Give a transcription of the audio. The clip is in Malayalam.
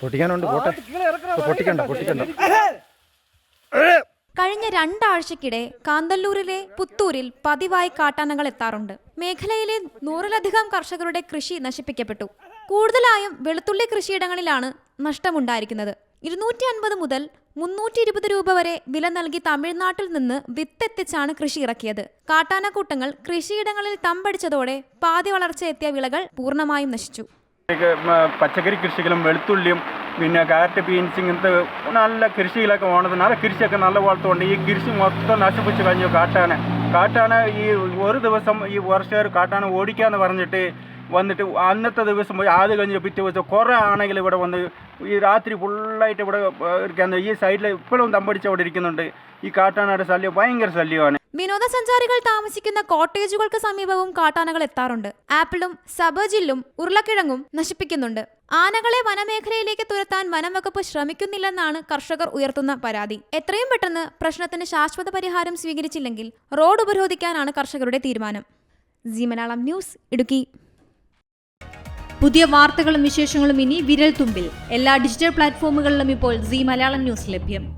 പൊട്ടിക്കാനുണ്ട് പോട്ടെ. ഇപ്പൊ പൊട്ടിക്കണ്ട പൊട്ടിക്കണ്ട. കഴിഞ്ഞ രണ്ടാഴ്ചക്കിടെ കാന്തല്ലൂരിലെ പുത്തൂരിൽ പതിവായി കാട്ടാനകൾ എത്താറുണ്ട്. മേഖലയിലെ നൂറിലധികം കർഷകരുടെ കൃഷി നശിപ്പിക്കപ്പെട്ടു. കൂടുതലായും വെളുത്തുള്ളി കൃഷിയിടങ്ങളിലാണ് നഷ്ടമുണ്ടായിരിക്കുന്നത്. ഇരുന്നൂറ്റി അൻപത് മുതൽ മുന്നൂറ്റി ഇരുപത് രൂപ വരെ വില നൽകി തമിഴ്നാട്ടിൽ നിന്ന് വിത്തെത്തിച്ചാണ് കൃഷി ഇറക്കിയത്. കാട്ടാനക്കൂട്ടങ്ങൾ കൃഷിയിടങ്ങളിൽ തമ്പടിച്ചതോടെ പാതി വളർച്ച എത്തിയ വിളകൾ പൂർണമായും നശിച്ചു. പച്ചക്കറി കൃഷികളും വെളുത്തുള്ളിയും പിന്നെ കാരറ്റ് ബീൻസ് ഇങ്ങനത്തെ നല്ല കൃഷികളൊക്കെ പോണത് നല്ല കൃഷിയൊക്കെ നല്ല പോലത്തെ ഈ കൃഷി മൊത്തം നശിപ്പിച്ച് കഴിഞ്ഞു കാട്ടാന. കാട്ടാന ഈ ഒരു ദിവസം ഈ വർഷക്കാർ കാട്ടാന ഓടിക്കാന്ന് പറഞ്ഞിട്ട് വന്നിട്ട് അന്നത്തെ ദിവസം പോയി ആദ്യം കഴിഞ്ഞ് പിറ്റേ ദിവസം കുറേ ആണെങ്കിൽ ഇവിടെ വന്ന് ഈ രാത്രി ഫുള്ളായിട്ട് ഇവിടെ ഇരിക്കാൻ ഈ സൈഡിൽ ഇപ്പോഴും തമ്പടിച്ച് അവിടെ ഇരിക്കുന്നുണ്ട്. ഈ കാട്ടാനയുടെ ശല്യം ഭയങ്കര ശല്യമാണ്. വിനോദസഞ്ചാരികൾ താമസിക്കുന്ന കോട്ടേജുകൾക്ക് സമീപവും കാട്ടാനകൾ എത്താറുണ്ട്. ആപ്പിളും സബജില്ലും ഉരുളക്കിഴങ്ങും നശിപ്പിക്കുന്നുണ്ട്. ആനകളെ വനമേഖലയിലേക്ക് തുരത്താൻ വനംവകുപ്പ് ശ്രമിക്കുന്നില്ലെന്നാണ് കർഷകർ ഉയർത്തുന്ന പരാതി. എത്രയും പെട്ടെന്ന് പ്രശ്നത്തിന് ശാശ്വത പരിഹാരം സ്വീകരിച്ചില്ലെങ്കിൽ റോഡ് ഉപരോധിക്കാനാണ് കർഷകരുടെ തീരുമാനം. G Malayalam news Idukki. പുതിയ വാർത്തകളും വിശേഷങ്ങളും ഇനി വിരൽ തുമ്പിൽ എല്ലാ ഡിജിറ്റൽ പ്ലാറ്റ്ഫോമുകളിലും ഇപ്പോൾ സി മലയാളം ന്യൂസ് ലഭ്യം.